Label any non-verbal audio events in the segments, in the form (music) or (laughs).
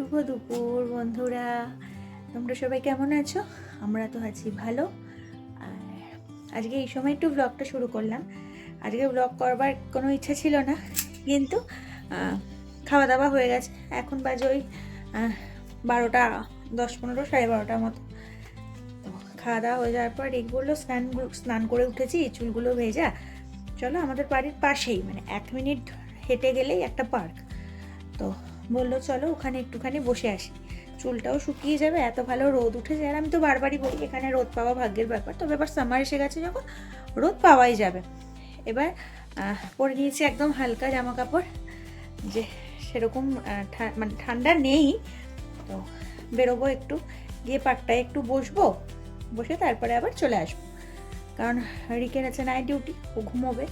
শুভ দুপুর, বন্ধুরা। তোমরা সবাই কেমন আছো? আমরা তো আছি ভালো। আর আজকে এই সময় একটু ব্লগটা শুরু করলাম। আজকে ব্লগ করবার কোনো ইচ্ছা ছিল না, কিন্তু খাওয়া দাওয়া হয়ে গেছে। এখন বাজে ওই বারোটা, দশ পনেরো, সাড়ে বারোটার মতো। খাওয়া দাওয়া হয়ে যাওয়ার পর এগুলো স্নান স্নান করে উঠেছি, চুলগুলো ভেজা। চলো আমাদের বাড়ির পাশেই মানে এক মিনিট হেঁটে গেলেই একটা পার্ক। তো বলল, চলো ওখানে একটুখানি বসে আসি। চুলটাও শুকিয়ে যাবে, এত ভালো রোদ উঠেছে আর আমি তো বারবারই বলি, এখানে রোদ পাওয়া ভাগ্যের ব্যাপার। তবে এবার সামার এসে গেছে যখন, রোদ পাওয়াই যাবে। এবার পরে নিয়েছি একদম হালকা জামা কাপড় যে সেরকম মানে ঠান্ডা নেই। তো বেরোবো একটু, গিয়ে পার্কটায় একটু বসবো, বসে তারপরে আবার চলে আসব। কারণ রিকের আছে নাইট ডিউটি ও ঘুমোবে।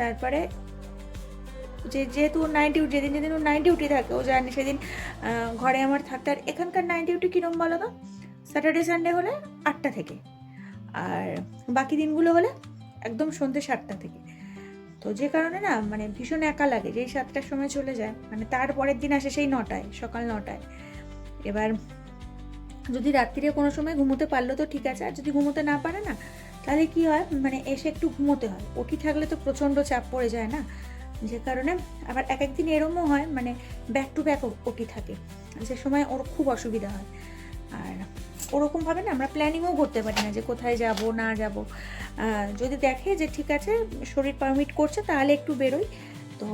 তারপরে যে যেহেতু ওর নাইট ডিউটি যেদিন যেদিন ওর নাইট ডিউটি থাকে, ও জানে সেদিন ঘরে আমার থাকতে। আর এখানকার নাইট ডিউটি কীরকম বলো তো? স্যাটারডে সানডে হলে আটটা থেকে। আর বাকি দিনগুলো হলে একদম সন্ধ্যে সাতটা থেকে। তো যে কারণে না মানে ভীষণ একা লাগে, যেই সাতটার সময় চলে যায়। মানে তারপরের দিন আসে সেই নটায়, সকাল নটায়। এবার যদি রাত্রিরে কোনো সময় ঘুমোতে পারল তো ঠিক আছে, আর যদি ঘুমোতে না পারে না, তাহলে কি হয়? মানে এসে একটু ঘুমোতে হয়। ওটি থাকলে তো প্রচণ্ড চাপ পড়ে যায় না। যে কারণে আবার এক একদিন এরমও হয় মানে ব্যাক টু ব্যাক ওটি থাকে। সে সময় ওর খুব অসুবিধা হয়। আর ওরকমভাবে না আমরা প্ল্যানিংও করতে পারি না যে কোথায় যাব, না যাব। যদি দেখে যে ঠিক আছে, শরীর পারমিট করছে, তাহলে একটু বেরোই। তো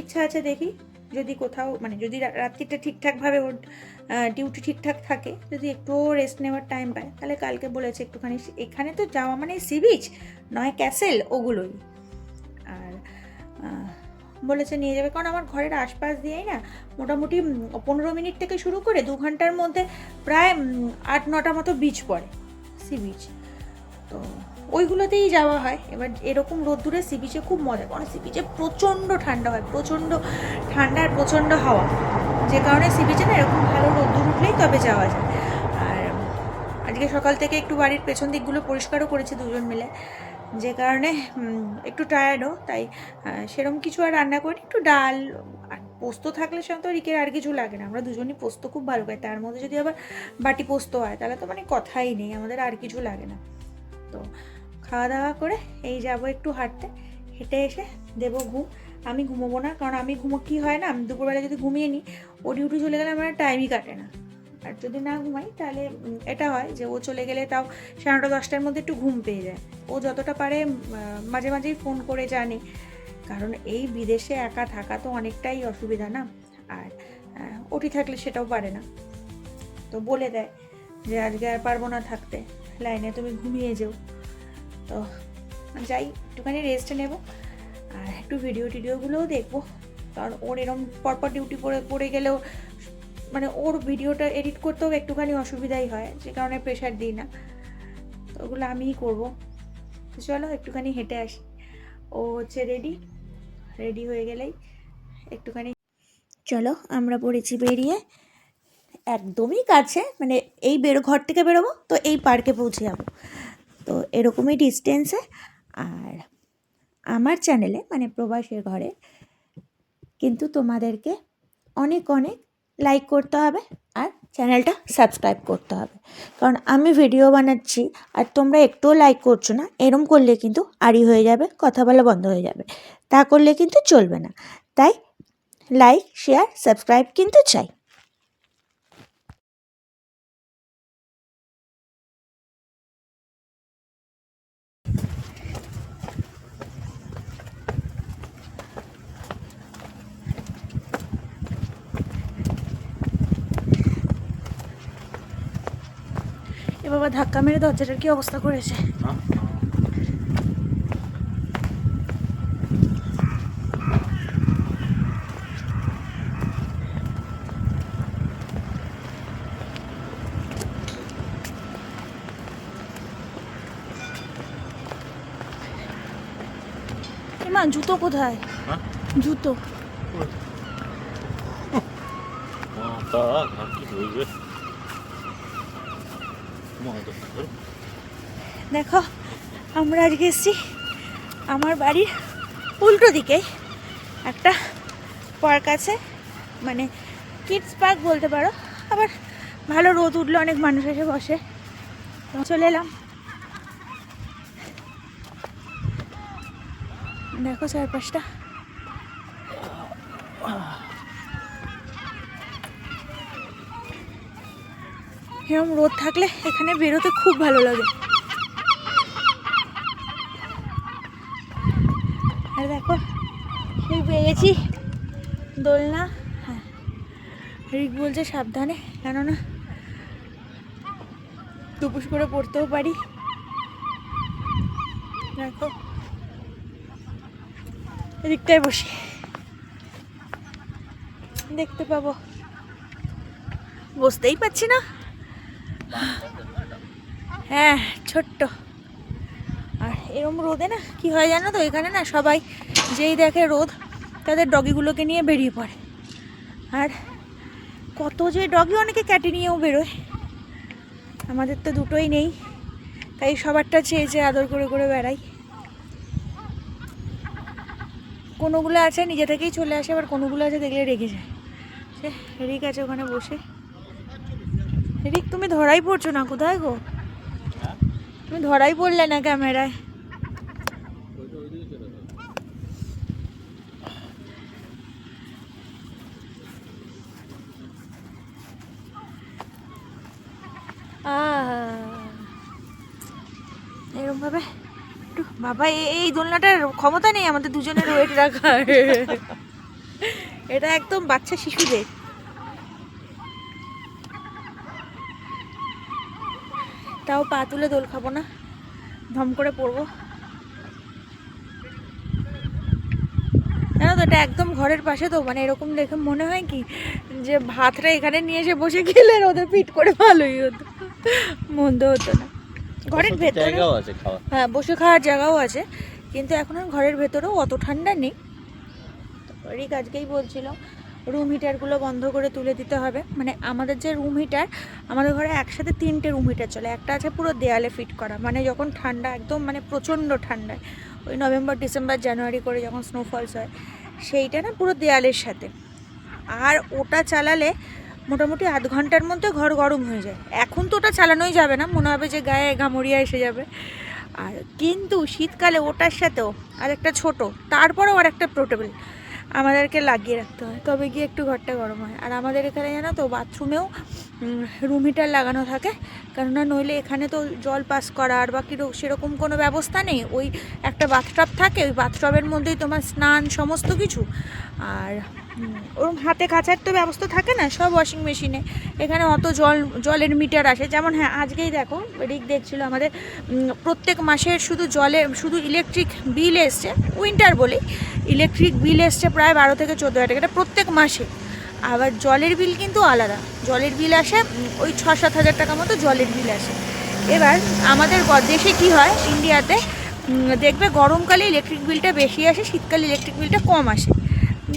ইচ্ছা আছে দেখি, যদি কোথাও মানে যদি রাত্রিটা ঠিকঠাকভাবে ওর ডিউটি ঠিকঠাক থাকে, যদি একটুও রেস্ট নেওয়ার টাইম পায়, তাহলে কালকে বলেছে একটুখানি এখানে তো যাওয়া মানে সি বিচ নয় ক্যাসেল ওগুলোই। আর বলেছে নিয়ে যাবে। কারণ আমার ঘরের আশপাশ দিয়েই না মোটামুটি পনেরো মিনিট থেকে শুরু করে দু ঘণ্টার মধ্যে প্রায় আট নটা মতো বিচ পড়ে সি বিচ তো ওইগুলোতেই যাওয়া হয়। এবার এরকম রোদ্দুরে সি বিচে খুব মজা, কারণ সি বিচে প্রচণ্ড ঠান্ডা হয়, প্রচণ্ড ঠান্ডা আর প্রচণ্ড হাওয়া। যে কারণে সি বিচে না এরকম ভালো রোদ্দুর উঠলেই তবে যাওয়া যায়। আর আজকে সকাল থেকে একটু বাড়ির পেছন দিকগুলো পরিষ্কারও করেছি দুজন মিলে। যে কারণে একটু টায়ার্ডও তাই সেরকম কিছু আর রান্না করি একটু ডাল আর পোস্ত থাকলে সে তো রিকের আর কিছু লাগে না। আমরা দুজনই পোস্ত খুব ভালো খাই। তার মধ্যে যদি আবার বাটি পোস্ত হয়, তাহলে তো মানে কথাই নেই, আমাদের আর কিছু লাগে না। তো খাওয়া দাওয়া করে এই যাব একটু হাঁটতে। হেঁটে এসে দেবো ঘুম। আমি ঘুমোবো না, কারণ আমি ঘুমো কি হয় না, আমি দুপুরবেলা যদি ঘুমিয়ে নিই ও ডিউটি চলে গেলে আমার টাইমই কাটে না। আর যদি না ঘুমাই, তাহলে এটা হয় যে ও চলে গেলে তাও সাড়ে নটা, দশটার মধ্যে একটু ঘুম পেয়ে যায়। ও যতটা পারে মাঝে মাঝেই ফোন করে জানে। কারণ এই বিদেশে একা থাকা তো অনেকটাই অসুবিধা না? আর ওটি থাকলে সেটাও পারে না। তো বলে দেয় যে, আজকে আর পারব না থাকতে। লাইনে তুমি ঘুমিয়ে যেও। তো যাই, একটুখানি রেস্ট নেব। আর একটু ভিডিও টিডিওগুলোও দেখব। কারণ ওর এরম পরপর ডিউটি পড়ে পড়ে গেলেও মানে ওর ভিডিওটা এডিট করতেও একটুখানি অসুবিধাই হয়, যে কারণে প্রেশার দিই না। তো ওগুলো আমিই করব। চলো একটুখানি হেঁটে আসি। ও হচ্ছে রেডি রেডি হয়ে গেলেই একটুখানি চলো আমরা পড়েছি বেরিয়ে। একদমই কাছে মানে এই বেরো, ঘর থেকে বেরোবো, তো এই পার্কে পৌঁছে যাব। তো এরকমই ডিস্টেন্সে আর আমার চ্যানেলে মানে প্রবাসের ঘরে, কিন্তু তোমাদেরকে অনেক অনেক লাইক করতে হবে আর চ্যানেলটা সাবস্ক্রাইব করতে হবে। কারণ আমি ভিডিও বানাচ্ছি আর তোমরা একটুও লাইক করছ না, এরম করলে কিন্তু আড়ি হয়ে যাবে, কথা বলা বন্ধ হয়ে যাবে। তা করলে কিন্তু চলবে না। তাই লাইক শেয়ার সাবস্ক্রাইব কিন্তু চাই। বাবা ধাক্কা মেরে দরজাটার কি অবস্থা করেছে? মা জুতো কোথায়? হ্যাঁ? জুতো। তা কি হইবে। দেখো, আমরা আজকে এসেছি আমার বাড়ির উল্টো দিকে। একটা পার্ক আছে মানে কিডস পার্ক বলতে পারো। আবার ভালো রোদ উঠলে অনেক মানুষ এসে বসে। চলে এলাম। দেখো চারপাশটা। এরকম রোদ থাকলে এখানে বেরোতে খুব ভালো লাগে। আর দেখো, সেই পেয়ে গেছি দোলনা। হ্যাঁ রিক বলছে সাবধানে, কেননা টুপুস করে পড়তেও পারি। দেখো, এদিকটায় বসি। দেখতে পাবো। বসতেই পাচ্ছি না। হ্যাঁ ছোট্ট। আর এরম রোদে না, কি হয় জানো তো? এখানে না সবাই যেই দেখে রোদ, তাদের ডগিগুলোকে নিয়ে বেরিয়ে পড়ে। আর কত যে ডগি, অনেকে ক্যাটে নিয়েও বেরোয়। আমাদের তো দুটোই নেই, তাই সবারটা চেয়ে চেয়ে আদর করে করে বেড়াই। কোনোগুলো আছে, নিজে থেকেই চলে আসে, আবার কোনোগুলো আছে দেখলে রেগে যায়। সে রিক আছে ওখানে বসে। রিক, তুমি ধরাই পড়ছো না কোথায় গো? তুমি ধরাই পড়লে না ক্যামেরায়? এরকম ভাবে বাবা এই দোলনাটার ক্ষমতা নেই আমাদের দুজনের ওয়েট রাখার। এটা একদম বাচ্চা শিশুদের। তাও পা তুলে দোল খাব না। ধম করে পড়ব। জানো তো এটা একদম ঘরের পাশে তো মানে এরকম দেখে মনে হয় কি যে ভাতটা এখানে নিয়ে এসে বসে খেলে ওদের পিট করে ভালোই হতো। মন্দ হতো না। ঘরের ভেতরে হ্যাঁ বসে খাওয়ার জায়গাও আছে কিন্তু এখন আর ঘরের ভেতরেও অত ঠান্ডা নেই। রিক আজকেই বলছিল রুম হিটারগুলো বন্ধ করে তুলে দিতে হবে। মানে আমাদের যে রুম হিটার আমাদের ঘরে একসাথে তিনটে রুম হিটার চলে। একটা আছে পুরো দেয়ালে ফিট করা। মানে যখন ঠান্ডা, একদম মানে প্রচণ্ড ঠান্ডায় ওই নভেম্বর, ডিসেম্বর, জানুয়ারি করে যখন স্নোফলস হয়, সেইটা না পুরো দেয়ালের সাথে। আর ওটা চালালে মোটামুটি আধ ঘণ্টার মধ্যে ঘর গরম হয়ে যায়। এখন তো ওটা চালানোই যাবে না। মনে হবে যে গায়ে ঘামড়িয়া এসে যাবে। আর কিন্তু শীতকালে ওটার সাথেও আর একটা ছোটো, তারপরেও আর একটা পোর্টেবল আমাদেরকে লাগিয়ে রাখতে হয়। তবে গিয়ে একটু ঘরটা গরম হয়। আর আমাদের এখানে জানো তো, বাথরুমেও রুম হিটার লাগানো থাকে। কেননা নইলে এখানে তো জল পাস করার বা কিরো, সেরকম কোনো ব্যবস্থা নেই। ওই একটা বাথটব থাকে, ওই বাথটবের মধ্যেই তোমার স্নান সমস্ত কিছু। আর ওরম হাতে কাচার তো ব্যবস্থা থাকে না, সব ওয়াশিং মেশিনে এখানে অত জল, জলের মিটার আসে। যেমন হ্যাঁ আজকেই দেখো, রিক দেখছিল আমাদের প্রত্যেক মাসের শুধু জলে, শুধু ইলেকট্রিক বিল এসছে উইন্টার বলি ইলেকট্রিক বিল এসছে প্রায় বারো থেকে চোদ্দ হাজার টাকা। প্রত্যেক মাসে। আবার জলের বিল কিন্তু আলাদা। জলের বিল আসে ওই ছ সাত হাজার টাকা মতো জলের বিল আসে। এবার আমাদের দেশে কি হয় ইন্ডিয়াতে দেখবে গরমকালে ইলেকট্রিক বিলটা বেশি আসে, শীতকালে ইলেকট্রিক বিলটা কম আসে।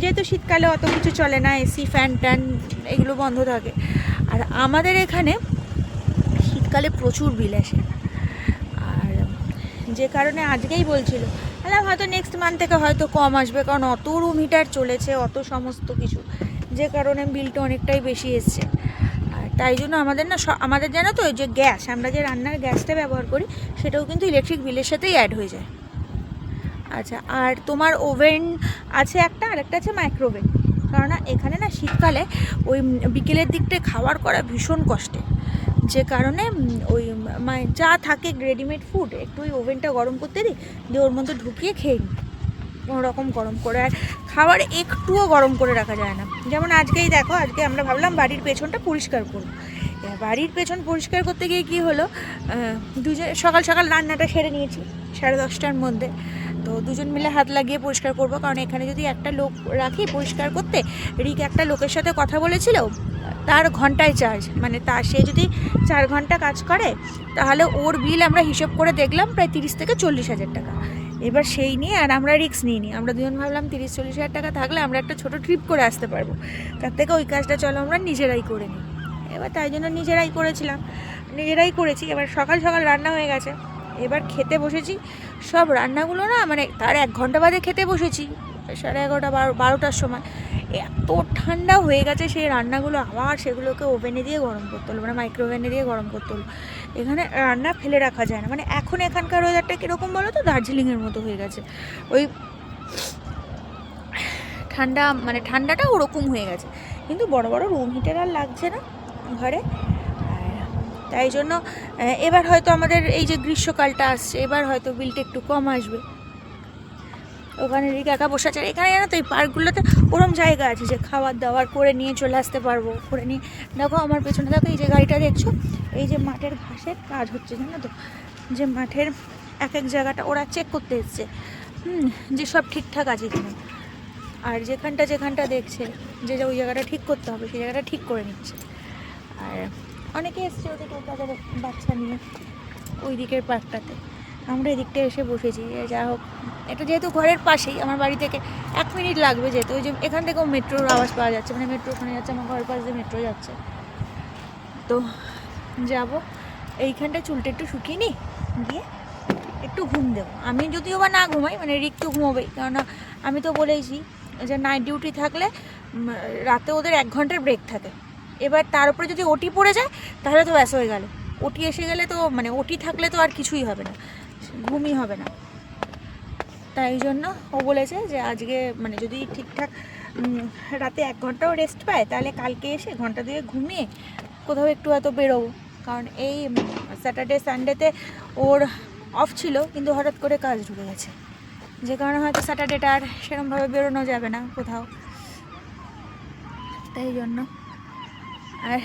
যেহেতু শীতকালে অত কিছু চলে না, এসি, ফ্যান, ট্যান এগুলো বন্ধ থাকে। আর আমাদের এখানে শীতকালে প্রচুর বিল আসে। আর যে কারণে আজকেই বলছিল আলাম হয়তো নেক্সট মান্থ থেকে হয়তো কম আসবে, কারণ অত রুম হিটার চলেছে, অত সমস্ত কিছু। যে কারণে বিলটা অনেকটাই বেশি এসছে। আর তাই জন্য আমাদের না আমাদের জানো তো যে গ্যাস, আমরা যে রান্নার গ্যাসটা ব্যবহার করি, সেটাও কিন্তু ইলেকট্রিক বিলের সাথেই অ্যাড হয়ে যায়। আচ্ছা আর তোমার ওভেন আছে একটা আর একটা আছে মাইক্রোওভেন কারণ না এখানে না শীতকালে ওই বিকেলের দিকটা খাবার করা ভীষণ কষ্টে। যে কারণে ওই যা থাকে রেডিমেড ফুড একটু ওই ওভেনটা গরম করতে দিই, দিয়ে ওর মধ্যে ঢুকিয়ে খেয়ে নিই। কোনো রকম গরম করে, আর খাবার একটুও গরম করে রাখা যায় না। যেমন আজকেই দেখো, আজকে আমরা ভাবলাম বাড়ির পেছনটা পরিষ্কার করব। বাড়ির পেছন পরিষ্কার করতে গিয়ে কি হলো? দুজন সকাল সকাল রান্নাটা সেরে নিয়েছি, সাড়ে দশটার মধ্যে। তো দুজন মিলে হাত লাগিয়ে পরিষ্কার করব। কারণ এখানে যদি একটা লোক রাখি পরিষ্কার করতে, রিক একটা লোকের সাথে কথা বলেছিল, তার ঘন্টায় চার্জ মানে তা সে যদি চার ঘণ্টা কাজ করে, তাহলে ওর বিল আমরা হিসেব করে দেখলাম প্রায় তিরিশ থেকে চল্লিশ হাজার টাকা। এবার সেই নিয়ে আর আমরা রিস্ক নিইনি। আমরা দুজন ভাবলাম তিরিশ চল্লিশ হাজার টাকা থাকলে আমরা একটা ছোট ট্রিপ করে আসতে পারব। তার থেকে ওই কাজটা চলো আমরা নিজেরাই করে নিই। এবার তাই জন্য নিজেরাই করেছিলাম। নিজেরাই করেছি। এবার সকাল সকাল রান্না হয়ে গেছে। এবার খেতে বসেছি। সব রান্নাগুলো না মানে তার এক ঘণ্টা বাদে খেতে বসেছি। সাড়ে এগারোটা, বারো, বারোটার সময়। এত ঠান্ডা হয়ে গেছে সেই রান্নাগুলো। আবার সেগুলোকে ওভেনে দিয়ে গরম করতে হলো মানে মাইক্রোওভেনে দিয়ে গরম করতে হলো। এখানে রান্না ফেলে রাখা যায় না। মানে এখন এখানকার ওয়েদারটা কীরকম বলো তো? দার্জিলিংয়ের মতো হয়ে গেছে। ওই ঠান্ডা মানে ঠান্ডাটা ওরকম হয়ে গেছে। কিন্তু বড় বড় রুম হিটার আর লাগছে না ঘরে। তাই জন্য এবার হয়তো আমাদের এই যে গ্রীষ্মকালটা আসছে, এবার হয়তো বিলটা একটু কম আসবে। ওখানে একা বসে আছে এখানে জানো তো এই পার্কগুলোতে ওরম জায়গা আছে যে খাবার দাবার করে নিয়ে চলে আসতে পারব, করে নিয়ে। দেখো আমার পেছনে, দেখো এই যে গাড়িটা দেখছ? এই যে মাঠের ঘাসের কাজ হচ্ছে, জানো তো? যে মাঠের এক এক জায়গাটা ওরা চেক করতে এসছে। হুম, যে সব ঠিকঠাক আছে কিনা। আর যেখানটা যেখানটা দেখছে যে ওই জায়গাটা ঠিক করতে হবে, সেই জায়গাটা ঠিক করে নিচ্ছে। আর অনেকে এসছে ওদিকে তাদের বাচ্চা নিয়ে ওই দিকের পার্কটাতে। আমরা এদিকটা এসে বসেছি যা হোক। এটা যেহেতু ঘরের পাশেই, আমার বাড়ি থেকে এক মিনিট লাগবে যেহেতু, ওই যে এখান থেকেও মেট্রোর আওয়াজ পাওয়া যাচ্ছে মানে মেট্রো ওখানে যাচ্ছে, আমার ঘরের পাশ দিয়ে মেট্রো যাচ্ছে। তো যাব, এইখানটা চুলটা একটু শুকিয়ে নিই দিয়ে একটু ঘুম দেবো। আমি যদিও বা না ঘুমাই মানে রিক তো ঘুমোবেই, কেননা আমি তো বলেইছি যে নাইট ডিউটি থাকলে রাতে ওদের এক ঘণ্টার ব্রেক থাকে। এবার তার উপরে যদি ওটি পড়ে যায়, তাহলে তো ব্যাস হয়ে গেল। ওটি এসে গেলে তো মানে ওটি থাকলে তো আর কিছুই হবে না। ঘুমই হবে না। তাই জন্য ও বলেছে যে আজকে মানে যদি ঠিকঠাক রাতে এক ঘন্টাও রেস্ট পায়, তাহলে কালকে এসে ঘণ্টা দিয়ে ঘুমিয়ে কোথাও একটু হয়তো বেরোবো। কারণ এই স্যাটারডে সানডেতে ওর অফ ছিল, কিন্তু হঠাৎ করে কাজ ঢুকে গেছে। যে কারণে হয়তো স্যাটারডেটা আর সেরকমভাবে বেরোনো যাবে না কোথাও। তাই জন্য আর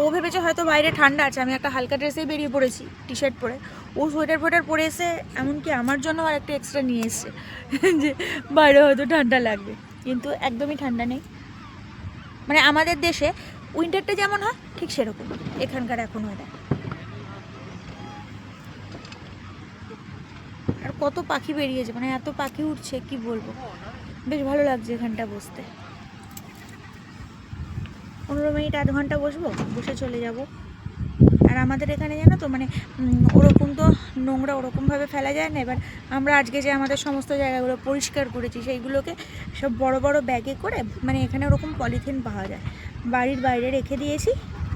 ও ভেবেছে হয়তো বাইরে ঠান্ডা আছে, আমি একটা হালকা ড্রেসেই বেরিয়ে পড়েছি টি শার্ট পরে। ও সোয়েটার ফোয়েটার পরে এসে এমনকি আমার জন্য আর একটা এক্সট্রা নিয়ে এসছে, (laughs) যে বাইরে হয়তো ঠান্ডা লাগবে, কিন্তু একদমই ঠান্ডা নেই। মানে আমাদের দেশে উইন্টারটা যেমন হয়, ঠিক সেরকম, এখানকার এখন ওয়েদার আর কত পাখি বেরিয়েছে মানে এত পাখি উঠছে, কি বলব? বেশ ভালো লাগছে এখানটা বসতে। পনেরো মিনিট, আধ ঘণ্টা বসবো, বসে চলে যাব। আর আমাদের এখানে জানো তো মানে ওরকম তো নোংরা ওরকমভাবে ফেলা যায় না। এবার আমরা আজকে যে আমাদের সমস্ত জায়গাগুলো পরিষ্কার করেছি, সেইগুলোকে সব বড় বড় ব্যাগে করে মানে এখানে ওরকম পলিথিন পাওয়া যায়। বাড়ির বাইরে রেখে দিয়েছি,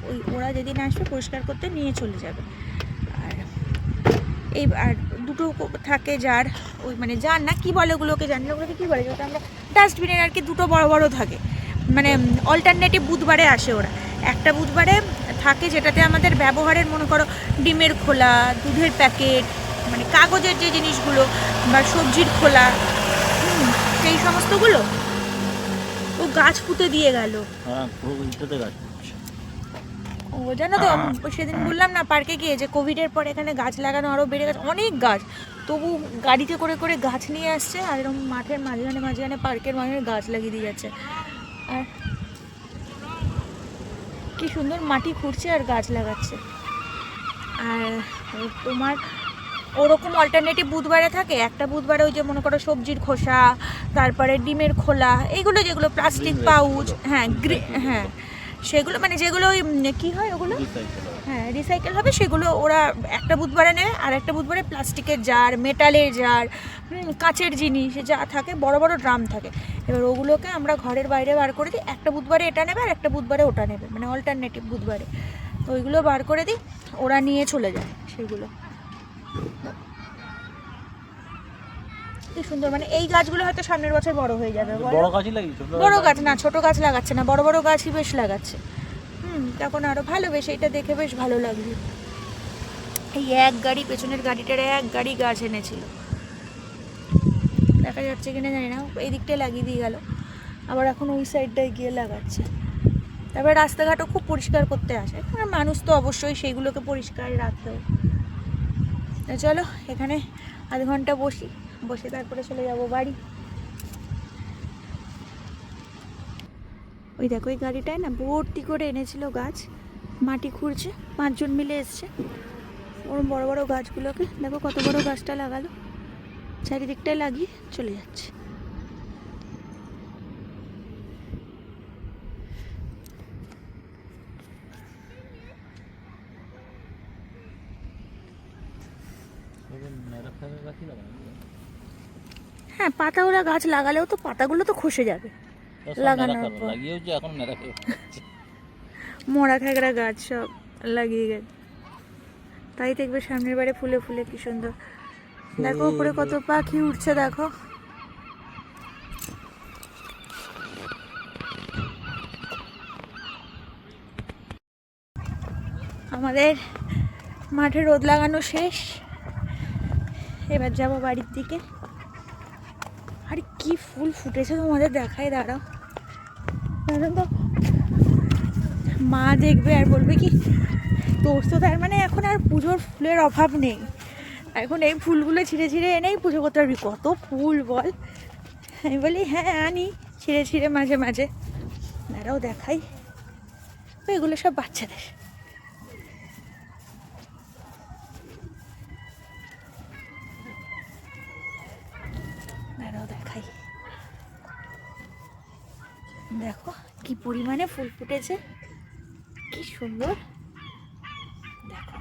ওই ওরা যেদিন আসবে পরিষ্কার করতে নিয়ে চলে যাবে। আর এই, আর দুটো থাকে যার, ওই মানে যার না, কি বলে ওগুলোকে জানি না, ওগুলোকে কী বলে, যেটা আমরা ডাস্টবিনের আর কি দুটো বড় বড় থাকে। মানে অল্টারনেটিভ বুধবারে আসে ওরা। একটা বুধবারে থাকে যেটাতে আমাদের ব্যবহারের মনে করো ডিমের খোলা দুধের প্যাকেট মানে কাগজের যে জিনিসগুলো বা সবজির খোলা সেই সমস্তগুলো ও গাছ পুঁতে দিয়ে গেল। হ্যাঁ। ও জানো তো সেদিন বললাম না পার্কে গিয়ে যে কোভিডের পর এখানে গাছ লাগানো আরও বেড়ে গেছে অনেক গাছ। তবু গাড়িতে করে করে গাছ নিয়ে আসছে আর এরকম মাঠের মাঝখানে মাঝখানে পার্কের মাঝখানে গাছ লাগিয়ে দিয়ে যাচ্ছে। আর কি সুন্দর মাটি খুঁড়ছে আর গাছ লাগাচ্ছে। আর তোমার ওরকম অল্টারনেটিভ বুধবারে থাকে? একটা বুধবারে ওই যে মনে করো সবজির খোসা তারপরে ডিমের খোলা এইগুলো যেগুলো প্লাস্টিক পাউচ হ্যাঁ গ্রি- হ্যাঁ সেগুলো মানে যেগুলো ওই কী হয় ওগুলো? হয়। রিসাইকেল হবে সেগুলো ওরা একটা বুধবারে নেয় আর একটা বুধবারে প্লাস্টিকের জার মেটালের জার কাঁচের জিনিস যা থাকে বড় বড় ড্রাম থাকে। এবার ওগুলোকে আমরা ঘরের বাইরে বার করে দিই একটা বুধবারে এটা নেবে আর একটা বুধবারে ওটা নেবে মানে অল্টারনেটিভ বুধবারে। তো ওইগুলো বার করে দিই ওরা নিয়ে চলে যায় সেগুলো। কি সুন্দর মানে এই গাছগুলো হয়তো সামনের বছর বড় হয়ে যাবে বড় গাছ না ছোট গাছ লাগাচ্ছে না বড় বড় গাছই বেশ লাগাচ্ছে। হুম, তখন আরও ভালো বেশ এটা দেখে বেশ ভালো লাগল। এই এক গাড়ি, পেছনের গাড়িটার এক গাড়ি গাছ এনেছিল। দেখা যাচ্ছে কিনা জানি না এই দিকটায় লাগিয়ে দিয়ে গেল। আবার এখন ওই সাইডটায় গিয়ে লাগাচ্ছে। তারপরে রাস্তাঘাটও খুব পরিষ্কার করতে আসে। আর মানুষ তো অবশ্যই সেইগুলোকে পরিষ্কার রাখতে হবে চলো, এখানে আধ ঘণ্টা বসি। বসে তারপরে চলে যাব বাড়ি। ওই দেখো, ওই গাড়িটায় না ভর্তি করে এনেছিল গাছ। মাটি খুঁড়ছে, পাঁচজন মিলে এসছে। ওরম বড় বড় গাছগুলোকে, দেখো কত বড় গাছটা লাগালো। চারিদিকটায় লাগিয়ে চলে যাচ্ছে। হ্যাঁ পাতাওয়ালা গাছ লাগালেও তো পাতাগুলো তো খসে যাবে। পর। লাগিয়েও যে এখন খেয়ে মোড়া খাগড়া গাছ সব লাগিয়ে গেছে। তাই দেখবে সামনের বারে ফুলে ফুলে কি সুন্দর। দেখো উপরে কত পাখি উঠছে দেখো। আমাদের মাঠে রোদ লাগানো শেষ। এবার যাব বাড়ির দিকে। আরে কি ফুল ফুটেছে তোমাদের দেখাই, দাঁড়াও। জানো তো। মা দেখবে আর বলবে কি, তোর তো তার মানে এখন আর পুজোর ফুলের অভাব নেই। এখন এই ফুলগুলো ছিঁড়ে ছিঁড়ে এনেই পুজো করতে পারবি। কত ফুল বল। আমি বলি হ্যাঁ আনি। ছিঁড়ে ছিঁড়ে মাঝে মাঝে। দাঁড়াও, দেখাই। এগুলো সব বাচ্চাদের এরাও দেখাই দেখো কি পরিমাণে ফুল ফুটেছে, কি সুন্দর। দেখো।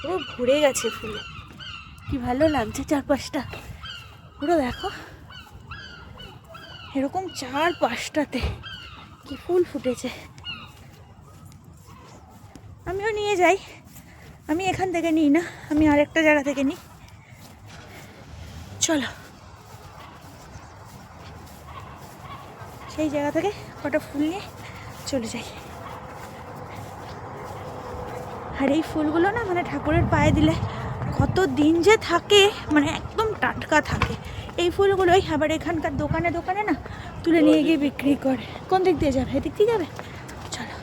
পুরো ভরে গেছে ফুলে। কি ভালো লাগছে চারপাশটা। পুরো দেখো। এরকম চার পাঁচটাতে কি ফুল ফুটেছে। আমিও নিয়ে যাই। আমি এখান থেকে নিই না, আমি আরেকটা জায়গা থেকে নিই। চলো। সেই জায়গা থেকে কটা ফুল নিয়ে চলে যাই। আর এই ফুলগুলো না মানে ঠাকুরের পায়ে দিলে কত দিন যে থাকে মানে একদম টাটকা থাকে। এই ফুলগুলোই আবার এখানকার দোকানে দোকানে না তুলে নিয়ে গিয়ে বিক্রি করে। কোন দিক দিয়ে যাবে? এদিক দিয়ে যাবে? চলো।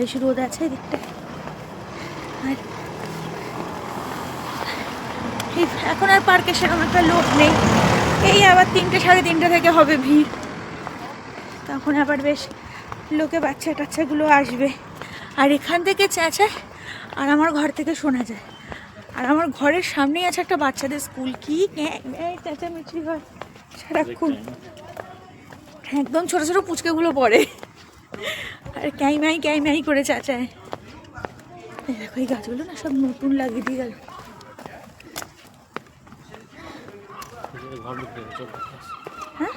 বেশি রোদ আছে এদিকটা আর এখন আর পার্কে সেরকম একটা লোক নেই। এই আবার তিনটে সাড়ে তিনটে থেকে হবে ভিড়। তখন আবার বেশ লোকে বাচ্চা টাচ্চাগুলো আসবে। আর এখান থেকে চেঁচায় আর আমার ঘর থেকে শোনা যায়। আর আমার ঘরের সামনেই আছে একটা বাচ্চাদের স্কুল। কি? চেঁচামেচি হয় সারাক্ষণ। একদম ছোট ছোট পুচকেগুলো পড়ে। আর ক্যাই ম্যাই ক্যাই ম্যাই করে চেঁচায়। দেখো এই গাছগুলো না সব নতুন লাগিয়ে দিয়ে গেল এই ঘর বিক্রি হয়ে?